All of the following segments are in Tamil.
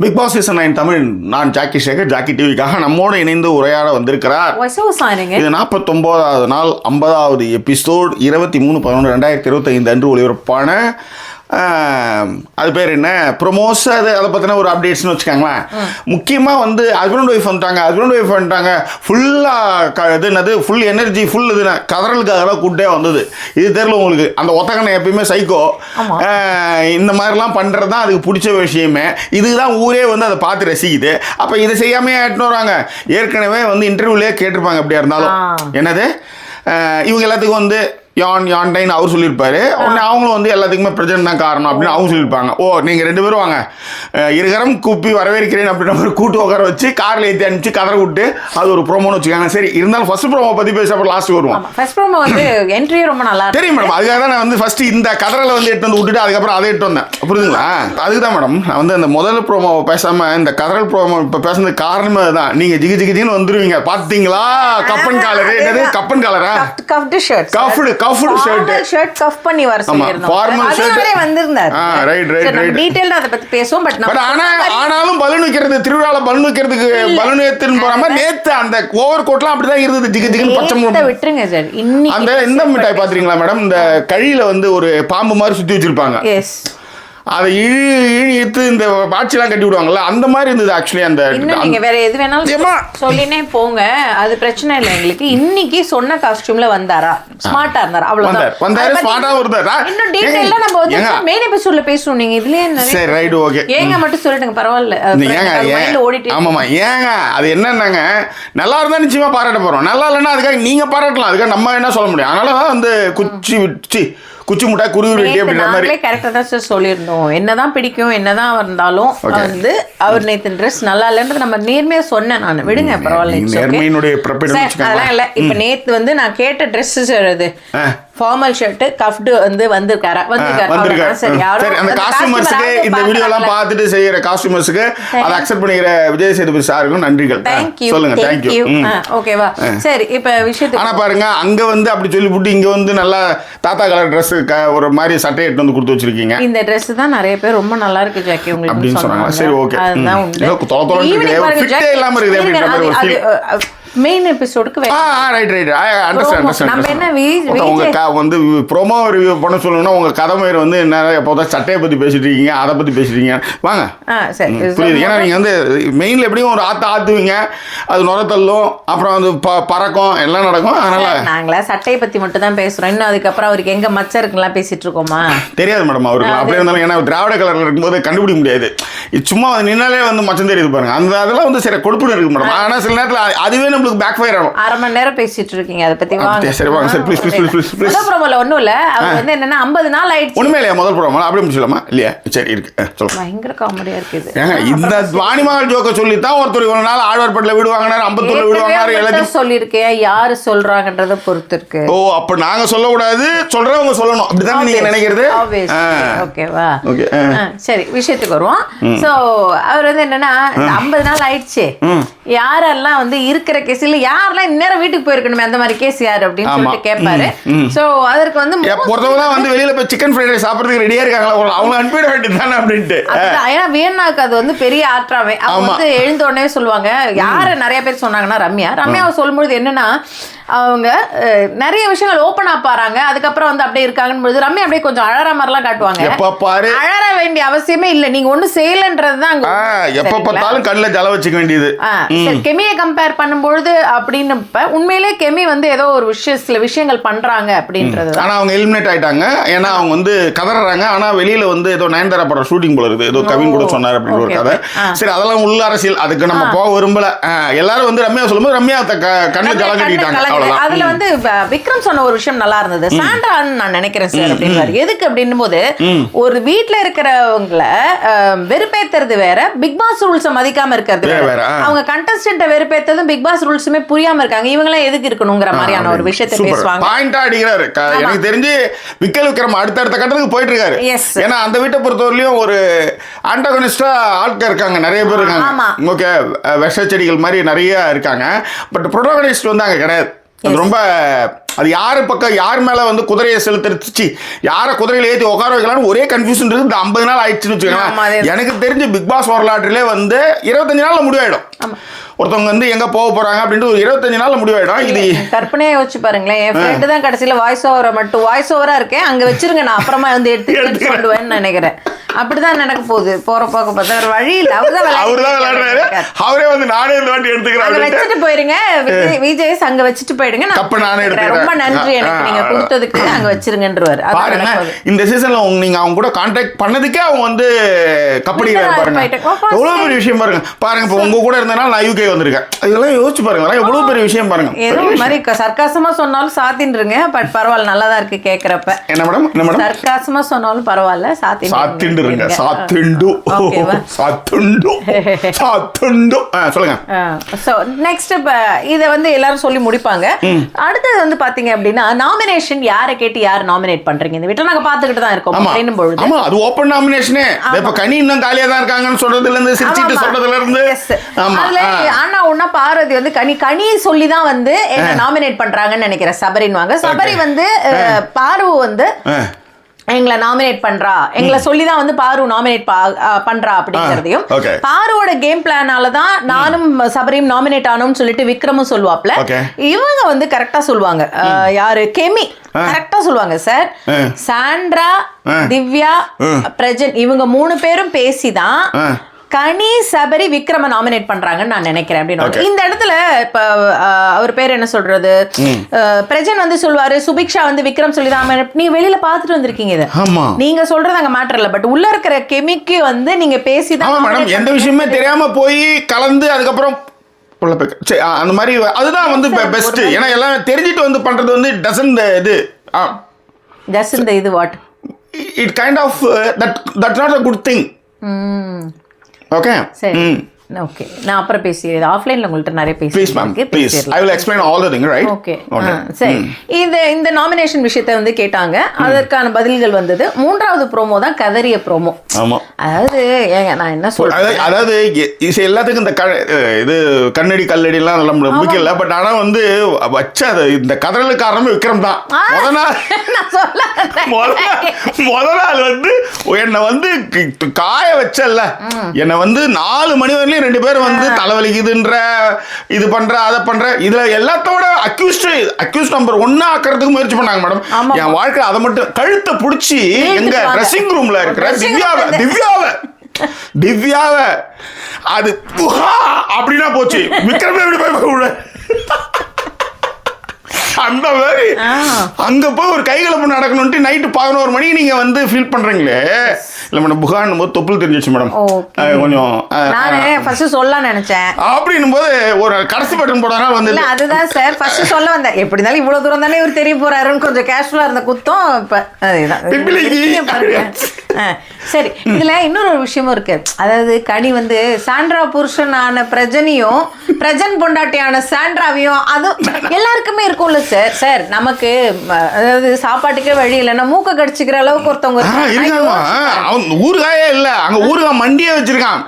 Bigg Boss season nine Tamil நான் ஜாக்கி சேகர் ஜாக்கி டிவிக்காக நம்மோடு இணைந்து உரையாட வந்திருக்கிறார் it? இது நாற்பத்தொம்போதாவது நாள் ஐம்பதாவது எபிசோட் இருபத்தி மூணு பதினொன்று ரெண்டாயிரத்தி இருபத்தைந்து அன்று ஒளிபரப்பான அது பேர் என்ன? ப்ரொமோஸ் அது அதை பற்றின ஒரு அப்டேட்ஸ்னு வச்சுக்கோங்களேன். முக்கியமாக வந்து ஹஸ்பண்ட் ஒய்ஃப் வந்துட்டாங்க. ஹஸ்பண்ட் ஒய்ஃப் வந்துட்டாங்க. ஃபுல்லாக க இது என்னது? ஃபுல் எனர்ஜி ஃபுல் இது கதறலுக்காகலாம் கூட்டே வந்தது. இது தெரியல உங்களுக்கு. அந்த ஒத்தக்கண்ணை எப்பயுமே சைக்கோ. இந்த மாதிரிலாம் பண்ணுறது தான் அதுக்கு பிடிச்ச விஷயமே. இதுக்கு தான் ஊரே வந்து அதை பார்த்து ரசிக்குது. அப்போ இதை செய்யாமையே எடுத்துன்னு வராங்க. ஏற்கனவே வந்து இன்டர்வியூலேயே கேட்டிருப்பாங்க அப்படியா இருந்தாலும். என்னது? இவங்க எல்லாத்துக்கும் வந்து யான் யான்டைன் அவர் சொல்லியிருப்பாரு. உடனே அவங்களும் வந்து எல்லாத்துக்குமே பிரச்சனை தான் காரணம் அப்படின்னு அவங்க சொல்லியிருப்பாங்க. ஓ நீங்கள் ரெண்டு பேரும் வாங்க. இருகரம் கூப்பி வரவேற்கிறேன் அப்படின்ற மாதிரி கூட்டு உட்கார வச்சு காரில் ஏற்றி அனுப்பிச்சு கதற விட்டு அது ஒரு ப்ரோமோன்னு வச்சுக்காங்க. சரி இருந்தாலும் ஃபர்ஸ்ட் ப்ரோமோ பற்றி பேச அப்புறம் லாஸ்ட் வருவோம். ஃபர்ஸ்ட் ப்ரோமோ வந்து என்ட்ரியே ரொம்ப நல்லா தெரியும் மேடம் அதுக்காக தான் நான் வந்து ஃபர்ஸ்ட் இந்த கதறலை வந்து எடுத்து வந்து விட்டுட்டு அதுக்கப்புறம் அதை எடுத்து வந்தேன். புரியுதுங்களா அதுக்கு தான் மேடம் நான் வந்து அந்த முதல் ப்ரோமோ பேசாம இந்த கதறல் ப்ரோமோ இப்போ பேசுனது காரணமே தான் நீங்க ஜிகி ஜிகி ஜின்னு வந்துருவீங்க. பார்த்தீங்களா கப்பன் காலரு என்னது? Cubbon cholera cuffed shirt cuffed cuffed shirt shirt cuff பண்ணி வர அது shirt. அவரே வந்திருந்தார். ஆ, right, right, right. டீடைலா அதை பத்தி பேசுவோம் பட் பட் ஆனா ஆனாலும் பலூன் வைக்கிறது திருவிழால பலூன் வைக்கிறதுக்கு பலூன் ஏத்துன்னு போற மாதிரி நேத்து அந்த ஓவர் கோட்லாம் அப்படிதான் இருந்தது. ஜிகு ஜிகுன்னு பச்சை நேத்த மு- விட்டுருங்க சார் இன்னைக்கு அந்த இந்த மிட்டாய் பாத்தீங்களா மேடம் இந்த கழியில வந்து ஒரு பாம்பு மாதிரி சுத்தி வச்சிருப்பாங்க. எஸ் அதை இழு இழு இழுத்து இந்த பாட்சிலாம் கட்டி விடுவாங்கல்ல அந்த மாதிரி இருந்தது ஆக்சுவலி அந்த நீங்க வேற எது வேணாலும்? சொல்லினே போங்க. அது பிரச்சனை இல்லை எங்களுக்கு. இன்னைக்கு சொன்ன காஸ்டியூம்ல வந்தாரா? ஸ்மார்ட்டா இருந்தாரா? அவ்வளவுதான். வந்தாரு. ஸ்மார்ட்டாகவும் இருந்தார்? இன்னும் டீடைலா நம்ம வந்து மெயின் எபிசோட்ல பேசுவோம். நீங்க இதுலயே சரி ரைட் ஓகே ஏங்க மட்டும் சொல்லிட்டுங்க பரவாயில்ல. ஏங்க ஓடிட்டு. ஆமாம்மா. ஏங்க அது என்னன்னாங்க நல்லா இருந்தா நிச்சயமா பாராட்ட போறோம். நல்லா இல்லைன்னா அதுக்காக நீங்க பாராட்டலாம். அதுக்காக நம்ம என்ன சொல்ல முடியும்? அதனால தான் வந்து குச்சி விட்டு குச்சி முட்டாய் குருவி அப்படின்ற மாதிரி நாங்களே கரெக்டா தான் சார் சொல்லியிருந்தோம் என்னதான் பிடிக்கும் என்னதான் இருந்தாலும். வந்து அவர் நேத்து ட்ரெஸ் நல்லா இல்லைன்றது நம்ம நேர்மையா சொன்னேன் நான் விடுங்க பரவாயில்ல. நேர்மையினுடைய. அதெல்லாம் இல்ல இப்ப நேத்து வந்து நான் கேட்ட ட்ரெஸ் சார் அது. ஃபார்மல் ஷர்ட் கஃப்டு வந்து வந்திருக்காரா? வந்திருக்காரு. சார் அந்த காஸ்டியூமர்ஸுக்கு இந்த வீடியோ எல்லாம். பார்த்துட்டு செய்யற காஸ்டியூமர்ஸுக்கு அதை அக்செப்ட் பண்ணிக்கிற விஜய் சேதுபதி சாருக்கும் நன்றிகள். சொல்லுங்க தேங்க்யூ ஓகேவா சரி இப்ப விஷயத்துக்கு ஆனா பாருங்க அங்க வந்து அப்படி சொல்லி போட்டு இங்க வந்து நல்லா தாத்தா கலர் Dress ஒரு மாதிரி சட்டை எடுத்து வந்து கொடுத்து வச்சிருக்கீங்க. இந்த Dress தான் நிறைய பேர் ரொம்ப நல்லா இருக்கு ஜாக்கி உங்களுக்கு அப்படின்னு சொன்னாங்க. சரி, okay. அதுதான். உண்டு. இல்லாம இருக்குது மெயின் எபிசோடுக்கு ஆ ரைட் ரைட் அண்டர்ஸ்டாண்ட். நம்ம என்ன வி- அண்டர்ஸ்டாண்ட் உங்க வந்து ப்ரோமோ ரிவ்யூ பண்ண சொல்லணும்னா உங்க கதை மயிர் வந்து என்ன எப்போதா சட்டையை பத்தி பேசிட்டு இருக்கீங்க அதை பத்தி பேசிட்டு வாங்க. புரியுது. ஏன்னா நீங்க வந்து மெயின்ல எப்படியும் ஒரு ஆத்து ஆத்துவீங்க. அது நுர தள்ளும். அப்புறம் வந்து பறக்கும். எல்லாம் நடக்கும். அதனால நாங்களா சட்டையை பத்தி மட்டும் தான் பேசுறோம். இன்னும் அதுக்கப்புறம் அவருக்கு எங்க மச்சம் இருக்குலாம் பேசிட்டு இருக்கோமா? தெரியாது மேடம் அவருக்கு. அப்படியே இருந்தாலும் ஏன்னா திராவிட கலர்ல இருக்கும்போது கண்டுபிடிக்க முடியாது. சும்மா நின்னாலே வந்து மச்சம் தெரியுது பாருங்க. அந்த அதெல்லாம் வந்து சரி கொடுப்புன்னு இருக்கு மேடம் ஆனா சில நேரத்துல அதுவே நம்மளுக்கு பேக் ஃபயர் ஆகும். அரை மணி நேரம் பேசிட்டு இருக்கீங்க அதை பத்தி வாங்க? சரி, வாங்க. சரி, please, please, please, please. முதல் ப்ரோமோல ஒண்ணும் இல்ல. அவர் வந்து என்னன்னா 50 நாள் ஆயிடுச்சு. ஒண்ணுமே இல்லையா முதல் ப்ரோமோ அப்படியே முடிச்சலாமா இல்லையா? சரி இருக்கு. சொல்லுங்க. பயங்கர காமெடியா இருக்குது ஏங்க இந்த வாணிமகள் ஜோக்க சொல்லித்தான் ஒருத்தர் இவ்வளவு நாள் ஆழ்வார்பேட்டில் வீடு வாங்கினார் அம்பத்தூர்ல வீடு வாங்கினார் எல்லாத்தையும். சொல்லியிருக்கேன் யாரு சொல்றாங்கன்றத பொறுத்து இருக்கு. ஓ அப்ப நாங்க சொல்லக்கூடாது சொல்றவங்க சொல்லணும். அப்படிதான் நீங்க நினைக்கிறது. ஓகேவா. சரி விஷயத்துக்கு வருவோம். சோ அவர் வந்து என்னன்னா 50 நாள் ஆயிடுச்சு. யாரெல்லாம் வந்து இருக்கிற கேஸ் இல்ல யாரெல்லாம் இந்நேரம் வீட்டுக்கு போயிருக்கணுமே அந்த மாதிரி கேஸ் யாரு அப்படின்னு. சொல்லிட்டு கேட்பாரு. சோ அதற்கு வந்து தான் வந்து வெளியில போய் சிக்கன் ஃப்ரைட் ரைஸ் சாப்பிட்றதுக்கு ரெடியா இருக்காங்களா? அவங்க அனுப்பிட வேண்டியது தானே. அப்படின்ட்டு. ஏன்னா வியன்னாக்கு அது வந்து பெரிய ஆற்றாவே. அவங்க. வந்து எழுந்த உடனே சொல்லுவாங்க. யார நிறைய பேர் சொன்னாங்கன்னா ரம்யா. ரம்யாவை சொல்லும்பொழுது என்னன்னா அவங்க நிறைய விஷயங்கள் ஓப்பன் ஆப்பாறாங்க அதுக்கப்புறம் வந்து அப்படியே இருக்காங்கன்னு பொழுது ரம்யா அப்படியே கொஞ்சம் அழற மாதிரிலாம் காட்டுவாங்க. பாரு. அழற வேண்டிய அவசியமே இல்ல. நீங்க ஒண்ணு செய்யலன்றது தான் எப்ப பார்த்தாலும் கண்ணில் ஜல வச்சுக்க வேண்டியது. கெமியை கம்பேர் பண்ணும்பொழுது அப்படின்னு உண்மையிலே கெமி வந்து ஏதோ ஒரு விஷயம் சில விஷயங்கள் பண்றாங்க அப்படின்றது. ஆனா அவங்க எலிமினேட் ஆயிட்டாங்க. ஏன்னா அவங்க வந்து கதறாங்க ஆனா வெளியில வந்து ஏதோ நயன்தாரா படம் ஷூட்டிங் போல இருக்குது. ஏதோ கவின் கூட சொன்னார் அப்படின்னு ஒரு கதை. சரி அதெல்லாம் உள்ள அரசியல். அதுக்கு நம்ம போக விரும்பல. எல்லாரும் வந்து ரம்யா சொல்லும்போது ரம்யா கண்ணு கட்டிட்டாங்க. கலங்குது. அவ்வளவுதான். அதுல வந்து விக்ரம் சொன்ன ஒரு விஷயம் நல்லா இருந்தது. சாண்டான்னு நான் நினைக்கிறேன் சார் அப்படின்னு எதுக்கு அப்படின்னும் போது ஒரு வீட்ல இருக்கிறவங்கள வெறுப்பேத்துறது வேற பிக் பாஸ் ரூல்ஸ மதிக்காம இருக்கிறது வேற. அவங்க கண்டஸ்டன்ட்ட வெறுப்பேத்ததும் பிக் பாஸ் ரூல்ஸுமே புரியாம இருக்காங்க. இவங்களாம் எதுக்கு இருக்கணுங்கிற மாதிரியான ஒரு விஷயத்தை பேசுவாங்க. பாயிண்டா அடிக்கிறாரு. எனக்கு தெரிஞ்சு விக்கல் விக்ரம் அடுத்தடுத்த கட்டத்துக்கு போயிட்டு இருக்காரு. ஏன்னா அந்த வீட்டை பொறுத்தவரையிலும் ஒரு ஆண்டகனிஸ்டா ஆட்கள் இருக்காங்க. நிறைய பேர். இருக்காங்க. ஓகே விஷ செடிகள் மாதிரி நிறைய இருக்காங்க. பட் ப்ரொட்டோகனிஸ்ட் வந்து அங்க கிடையாது. அது ரொம்ப அது யாரு பக்கம் யார் மேல வந்து குதிரையை செலுத்திச்சு யாரை குதிரையில ஏத்தி உட்கார வைக்கலாம்னு ஒரே கன்ஃபியூஷன் இருக்கு. இந்த ஐம்பது நாள் ஆயிடுச்சுன்னு தான். எனக்கு தெரிஞ்சு பிக் பாஸ் வரலாற்றிலே வந்து இருபத்தஞ்சு நாள்ல முடிவாயிடும். ஒருத்தவங்க வந்து எங்க போக போறாங்க அப்படின்ட்டு ஒரு இருபத்தஞ்சு நாள்ல முடிவாயிடும். இது கற்பனையை யோசிச்சு பாருங்களேன். என் ஃப்ரெண்டு தான் கடைசியில வாய்ஸ் ஓவரை மட்டும் வாய்ஸ் ஓவரா இருக்கேன். அங்க வச்சிருங்க நான் அப்புறமா வந்து எடுத்து எடுத்து நினைக்கிறேன். அப்படிதான் நடக்க போகுது. போற போக்க பார்த்தா வேற வழி இல்ல. அவர்தான் அவர் தான் விளையாடுறாரு. அவரே வந்து நானே இந்த வாட்டி எடுத்துக்கிறேன் அங்க அப்படின்ட்டு. வச்சுட்டு போயிருங்க. விஜய் அங்க வச்சுட்டு போயிடுங்க. நான் நானே எடுத்துக்கிறேன். ரொம்ப. நன்றி எனக்கு. நீங்க. கொடுத்ததுக்கு அங்க வச்சிருங்கன்றவர். பாருங்க. இந்த சீசன்ல நீங்க அவங்க கூட கான்டாக்ட் பண்ணதுக்கே அவங்க வந்து கப்படிக்கிறாரு பாருங்க. எவ்வளவு. பெரிய விஷயம் பாருங்க. பாருங்க இப்போ உங்க கூட இருந்தனால நான் யூகே வந்திருக்கேன். இதெல்லாம் யோசிச்சு பாருங்க. எவ்வளவு பெரிய விஷயம் பாருங்க. ஏதோ ஒரு மாதிரி சர்க்காசமா சொன்னாலும் சாத்தின்றுங்க பட் பரவாயில்ல நல்லா தான் இருக்கு கேக்குறப்ப. என்ன மேடம் என்ன மேடம் சர்க்காசமா சொன்னாலும் பரவாயில்ல சாத்தின் சாத்திண்டுருங்க சாத்திண்டு. சாத்துண்டு. சாத்துண்டு. சொல்லுங்க. ஸோ நெக்ஸ்ட் இப்போ இதை வந்து எல்லாரும் சொல்லி முடிப்பாங்க. அடுத்தது வந்து பாத்தீங்க அப்படின்னா நாமினேஷன் யாரை கேட்டு யார் நாமினேட் பண்றீங்க? இந்த வீட்டில் நாங்க பார்த்துக்கிட்டு தான் இருக்கோம் அப்படின்னும் பொழுது. ஆமா அது ஓப்பன் நாமினேஷனே இப்ப கனி இன்னும் காலியா தான் இருக்காங்கன்னு சொல்றதுல இருந்து சிரிச்சிட்டு ஆமாமா. சொல்றதுல இருந்து Yes. ஆமா அதுல ஆ. ஆனா ஒன்னா பார்வதி வந்து கனி கனி சொல்லி தான் வந்து என்ன நாமினேட் பண்றாங்கன்னு நினைக்கிறேன். சபரின்வாங்க சபரி வந்து பார்வு வந்து. எங்களை நாமினேட் பண்றா. எங்களை சொல்லி தான் வந்து பாரு நாமினேட் பண்றா அப்படிங்கறதையும். பாருவோட கேம் பிளானால தான் நானும் சபரியும் நாமினேட் ஆனோம்னு சொல்லிட்டு விக்ரமும் சொல்லுவாப்ல. இவங்க வந்து கரெக்டா சொல்லுவாங்க. யாரு? கெமி. கரெக்டா சொல்லுவாங்க சார். சாண்ட்ரா. திவ்யா பிரஜன் இவங்க மூணு பேரும் பேசிதான் ஆ. கனி சபரி விக்ரம நாமினேட் பண்றாங்கன்னு நான் நினைக்கிறேன். அப்படின்னு. இந்த இடத்துல இப்ப அவர் பேர் என்ன சொல்றது? பிரஜன் வந்து சொல்வாரு சுபிக்ஷா வந்து விக்ரம் சொல்லி தான் நீங்க வெளியில பாத்துட்டு வந்திருக்கீங்க இத. நீங்க சொல்றது அங்க மேட்டர் இல்ல. பட் உள்ள இருக்கிற கெமிக்கு வந்து நீங்க பேசிதான் மேடம் எந்த விஷயமே தெரியாம போய் கலந்து அதுக்கப்புறம் சரி, ஆ, அந்த மாதிரி அதுதான் வந்து பெஸ்ட் ஏன்னா எல்லாம் தெரிஞ்சுட்டு வந்து பண்றது வந்து டசன் இது. ஜஸ்ட் இந்த இது what it kind of that that not a good thing okay சரி ஓகே நான் அப்புறம் பேசி ஆஃப்லைன்ல உங்கள்ட்ட நிறைய ப்ளீஸ் மேம் பேசி please I will explain all the thing right okay சரி. இது இந்த நாமினேஷன் விஷயத்தை வந்து கேட்டாங்க. அதற்கான பதில்கள் வந்தது. மூன்றாவது ப்ரோமோ தான் கதறிய ப்ரோமோ ஆமா. அதாவது ஏங்க நான் என்ன சொல்றேன்? அதாவது இது எல்லாத்துக்கும் இந்த இது கண்ணடி கல்லடிலாம் நல்லா முடிக்கல பட் ஆனா வந்து வச்ச இந்த கதறலுக்கு காரணமே விக்ரம் தான். முத நாள் முத நாள் வந்து என்னை வந்து காய வச்சல்ல. என்னை வந்து நாலு மணி வரையிலும் ரெண்டு பேரும் வந்து தலைவலிக்குதுன்ற இது பண்ற அதை பண்ற இதுல எல்லாத்தோட அக்யூஸ்ட் அக்யூஸ்ட் நம்பர் ஒன்னா ஆக்கிறதுக்கு முயற்சி பண்ணாங்க மேடம். என் வாழ்க்கை அதை மட்டும் கழுத்தை பிடிச்சி எங்க. ட்ரெஸ்ஸிங் ரூம்ல இருக்கிற திவ்யாவை திவ்யாவை திவ்யாவை அது அப்படின்னா போச்சு. விக்ரமே எப்படி போய் அந்த மாதிரி. அங்க போய் ஒரு கைகலப்பு நடக்கணும்ட்டு நைட்டு பதினோரு மணிக்கு நீங்க வந்து ஃபீல் பண்றீங்களே? இல்ல மேடம் புகான் போது தொப்புள் தெரிஞ்சிச்சு மேடம் கொஞ்சம் ஃபர்ஸ்ட் சொல்ல நினைச்சேன். அப்படின்னும் போது ஒரு கடைசி பட்டன் போடுறதுனால வந்து அதுதான் சார் ஃபர்ஸ்ட் சொல்ல வந்தேன். எப்படி இருந்தாலும் இவ்வளவு தூரம் தானே இவர் தெரிய போறாருன்னு கொஞ்சம் கேஷுவலா இருந்த குத்தம் இப்ப அதுதான். சரி இதுல இன்னொரு ஒரு விஷயமும் இருக்கு. அதாவது கனி வந்து சாண்ட்ரா புருஷனான பிரஜனையும் பிரஜன் பொண்டாட்டியான சாண்ட்ராவையும் அது எல்லாருக்குமே இருக்கும்ல சார் சார் நமக்கு அதாவது சாப்பாட்டுக்கே வழி இல்லைன்னா மூக்க கடிச்சுக்கிற அளவுக்கு ஒருத்தவங்க இருக்காங்க. ஊறுகாயே இல்ல. அங்க ஊறுகாய் மண்டியே வச்சிருக்கான்.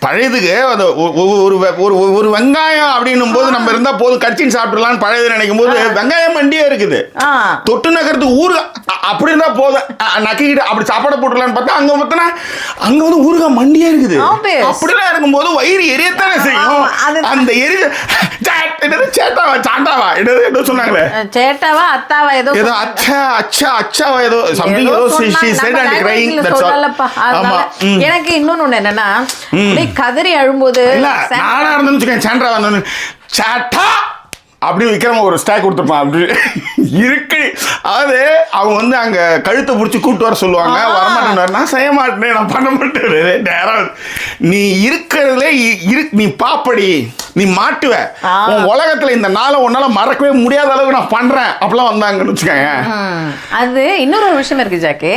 பழையதுக்கு அந்த ஒரு ஒரு வெங்காயம் அப்படின்னும் போது நம்ம இருந்தா போதும் கடிச்சின்னு சாப்பிடலாம்னு பழையது நினைக்கும் போது வெங்காயம் மண்டியே இருக்குது. தொட்டு நகரத்துக்கு அ- அப்படி இருந்தா போதும். நக்கிக்கிட்டு அப்படி சாப்பாடு போட்டுலான்னு பார்த்தா அங்க பார்த்தனா அங்க வந்து ஊறுகாய் மண்டியே இருக்குது. அப்படிலாம் இருக்கும்போது வயிறு எரியத்தானே செய்யும். அந்த எரி சே- என்னது சேட்டாவா சாண்டாவா என்னது ஏதோ சொன்னாங்களே. சேட்டாவா அத்தாவா ஏதோ ஏதோ அச்சா அச்சா அச்சாவா ஏதோ சம்திங் ஏதோ said and crying that's all. சொல்லலப்பா. ஆமா. எனக்கு இன்னொன்னு என்னன்னா கதறி அழும்போது நானா இருந்தேன்னு வச்சுக்கேன் சாண்ட்ரா வந்தோன்னு சாட்டா அப்படி விக்ரம ஒரு ஸ்டாக் கொடுத்துருப்பான். அப்படி இருக்கு. அதாவது அவங்க வந்து அங்க கழுத்தை பிடிச்சி கூட்டு வர சொல்லுவாங்க. வரமாட்டேன் நான் செய்ய மாட்டேன் நான் பண்ண மாட்டேன். நேரம் நீ இருக்கிறதுல இரு நீ பாப்படி. நீ மாட்டுவ. உன் உலகத்துல இந்த நாளை உன்னால மறக்கவே முடியாத அளவுக்கு நான் பண்றேன். அப்பெல்லாம் வந்தாங்கன்னு வச்சுக்கோங்க. அது இன்னொரு விஷயம் இருக்கு ஜாக்கே.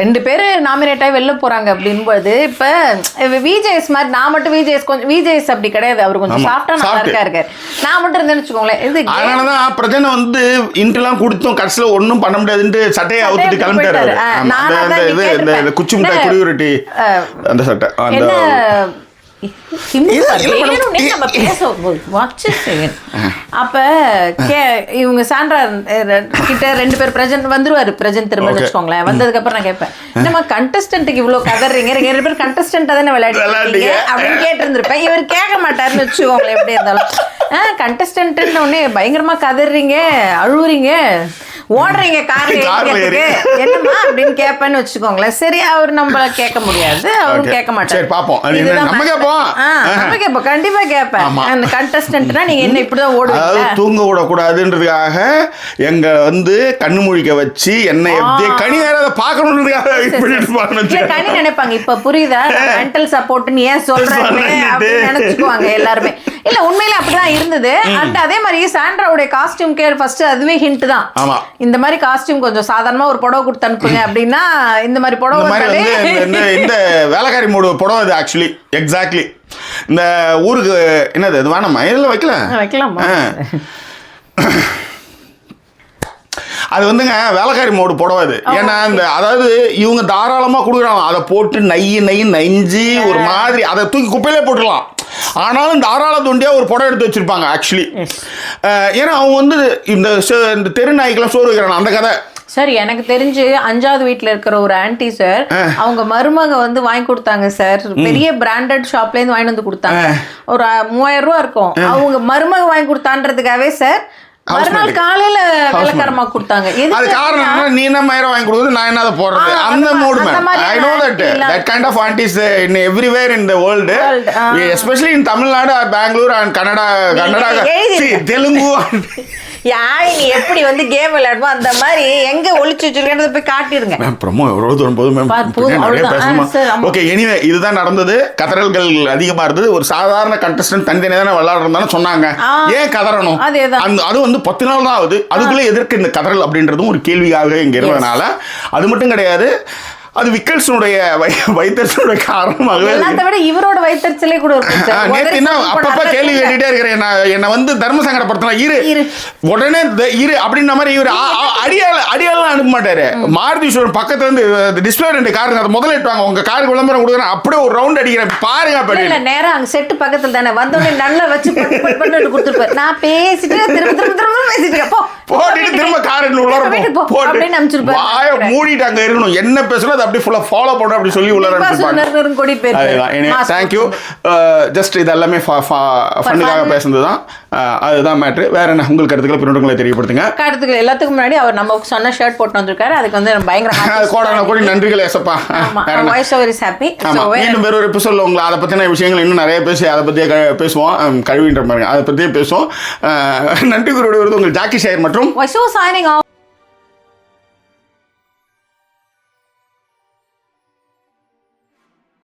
ரெண்டு பேரு நாமினேட் ஆகி வெளில போறாங்க அப்படின்போது இப்ப விஜேஎஸ் மாதிரி நான் மட்டும் விஜேஎஸ் கொஞ்சம் விஜேஎஸ் அப்படி கிடையாது. அவர் கொஞ்சம் ஆமா, சாஃப்டா நல்லா. இருக்கா இருக்காரு நான் மட்டும் இருந்தேன்னு வச்சுக்கோங்களேன். இது அதனாலதான் பிரச்சனை வந்து இன்ட்ரெல்லாம் கொடுத்தோம் கடைசியில ஒண்ணும் பண்ண முடியாதுன்ட்டு சட்டையை அவுத்துட்டு கிளம்பிட்டாரு நானா தான் குச்சி மிட்டாய் குடியுருட்டி அந்த சட்டை அந்த அப்ப கே இவங்க சாண்ட்ரா கிட்ட ரெண்டு பேர் பிரஜன் வந்துருவாரு. பிரஜன் திரும்ப. வச்சுக்கோங்களேன். வந்ததுக்கு அப்புறம் நான் கேட்பேன் நம்ம கண்டஸ்டன்ட்டுக்கு இவ்வளவு கதறீங்க? நீங்க ரெண்டு பேர் கண்டஸ்டன்ட்டா தானே விளையாடுறீங்க. அப்படின்னு கேட்டிருந்திருப்பேன். இவர் கேட்க மாட்டாருன்னு வச்சுக்கோங்களேன் எப்படி இருந்தாலும். கண்டஸ்டன்ட்னு உடனே பயங்கரமா கதறீங்க அழுவுறீங்க ஓடுறீங்க கார்ல கார்ல ஏறி. என்னம்மா அப்படின்னு கேட்பேன்னு வச்சுக்கோங்களேன். சரி அவர் நம்மள கேட்க முடியாது. அவரும். கேட்க மாட்டார். சரி, கேட்போம். கண்டிப்பா கேட்பேன். அந்த கண்டஸ்டன்ட்னா நீங்க என்ன இப்படிதான் அதாவது ஓடுவீங்க தூங்க விடக்கூடாதுன்றதுக்காக எங்க வந்து கண்ணு முழிக்க வச்சு என்ன எப்படி கனி வேற அதை பார்க்கணுன்றதுக்காக. கனி நினைப்பாங்க இப்ப புரியுதா மென்டல் சப்போர்ட்னு ஏன். அப்படின்னு நினைச்சுக்குவாங்க எல்லாருமே இல்ல உண்மையில அப்படிதான் இருந்தது. அண்ட் அதே மாதிரி சாண்ட்ராவுடைய காஸ்டியூம் கேர் ஃபர்ஸ்ட் அதுவே ஹிண்ட் தான். ஆமா. இந்த மாதிரி காஸ்டியூம் கொஞ்சம் சாதாரணமா ஒரு புடவை கொடுத்து அனுப்புங்க அப்படின்னா இந்த மாதிரி புடவை இந்த- வேலைக்காரி மூடு படம் இது ஆக்சுவலி எக்ஸாக்ட்லி இந்த ஊருக்கு என்னது இது வேணாமா இதில் வைக்கல? வைக்கலாமா ஆ. அது வந்துங்க வேலைக்காரி மோடு புடவை அது ஏன்னா இந்த அதாவது இவங்க தாராளமாக கொடுக்குறாங்க அதை போட்டு நெய் நெய் நெஞ்சு ஒரு மாதிரி. அதை தூக்கி குப்பையிலே போட்டுடலாம். ஆனாலும் தாராள துண்டியாக ஒரு புடவை எடுத்து வச்சிருப்பாங்க ஆக்சுவலி ஏன்னா அவங்க வந்து இந்த இந்த தெரு நாய்க்கெல்லாம் சோறு வைக்கிறாங்க அந்த கதை. சார் எனக்கு தெரிஞ்சு அஞ்சாவது வீட்ல இருக்கிற ஒரு ஆன்ட்டி சார் அவங்க மருமக வந்து வாங்கி கொடுத்தாங்க சார் பெரிய பிராண்டட் ஷாப்ல இருந்து வாங்கிட்டு வந்து கொடுத்தாங்க. ஒரு மூவாயிரம் ரூபா இருக்கும். அவங்க மருமக வாங்கி கொடுத்தான்றதுக்காகவே சார் மறுநாள். காலையில வெள்ளக்காரமா கொடுத்தாங்க அது காரணம் நீ என்ன மயிரம் வாங்கி கொடுக்குறது நான் என்ன அதை போடுறது அந்த mood ma'am I know that that kind of aunties in everywhere in the world. Especially in Tamil Nadu Bangalore and Kannada Kannada Telugu யாய் நீ எப்படி வந்து கேம் விளையாடுவோம் அந்த மாதிரி எங்க ஒளிச்சு வச்சிருக்கேன்றத போய் காட்டிருங்க மேம் ப்ரமோ எவ்வளோ தூரம் போதும் மேம் நிறைய. பேசணுமா. ஓகே எனிவே இதுதான் நடந்தது. கதறல்கள் அதிகமாக இருந்தது. ஒரு சாதாரண கண்டஸ்டன்ட் தனித்தனியாக தானே விளையாடுறதானே சொன்னாங்க. ஏன் கதறணும்? அதேதான். அந்த அது வந்து பத்து நாள் தான் ஆகுது. அதுக்குள்ளே எதற்கு இந்த கதறல் அப்படின்றதும் ஒரு கேள்வியாக இங்கே இருந்ததுனால அது மட்டும் கிடையாது. அது விக்கல்ஸனுடைய வை வைத்தறிச்சனுடைய காரணமாகவே இருக்கு. எல்லாத்த விட இவரோட வயிற்றுச்சலே கூட நேத்து என்ன அப்பப்ப கேள்வி கேட்டுட்டே இருக்கிறேன். என்ன என்னை வந்து தர்ம சங்கடப்படுத்தினா இரு. இரு. உடனே இரு அப்படின்ற மாதிரி இவர் அடியால அடியாலாம் அனுப்ப மாட்டாரு. மாருதி ஷோர் பக்கத்துல இருந்து டிஸ்பிளே ரெண்டு காருங்க அதை முதல்ல எட்டுவாங்க. உங்க காருக்கு விளம்பரம் கொடுக்குறேன். அப்படியே ஒரு ரவுண்ட் அடிக்கிறேன். பாருங்க அப்படி இல்ல நேரா அங்க செட்டு பக்கத்துல தானே. வந்தோடனே நல்லா வச்சு கொடுத்துருப்பாரு. நான் பேசிட்டு திரும்ப திரும்ப திரும்ப பேசிட்டு இருக்கேன். போட்டுட்டு திரும்ப கார் உள்ள வீட்டுக்கு போ, போட்டு. வாய மூடிட்டு அங்க இருக்கணும். என்ன பேசணும் அதை அப்படியே ஃபுல்லா ஃபாலோ பண்ண அப்படி சொல்லி உள்ள Big Boss அனுப்பிச்சிருப்பாங்க தேங்க்யூ ஜஸ்ட் இது எல்லாமே ஃபண்டுக்காக fun. பேசுனது தான் அதுதான் மேட்ரு வேற என்ன? உங்கள் கருத்துக்களை பின்னோட்டங்களை தெரியப்படுத்துங்க. காட்டுறதுக்கு எல்லாத்துக்கும் முன்னாடி அவர் நம்ம சொன்ன ஷர்ட் போட்டு வந்திருக்காரு. அதுக்கு வந்து பயங்கர கோடான கோடி நன்றிகள் ஏசப்பா? வாய்ஸ் ஓவர் இஸ் ஹாப்பி மீண்டும் வேற ஒரு எபிசோட்ல உங்களை அதை பத்தின விஷயங்கள் இன்னும் நிறைய பேசி அதை பத்தியே பேசுவோம். கழுவின்ற பாருங்க அதை பத்தியே பேசுவோம். அஹ், நன்றி கூறிய உங்கள் ஜாக்கி ஷேர் மற்றும் வாய்ஸ் ஓவர் சைனிங் ஆஃப்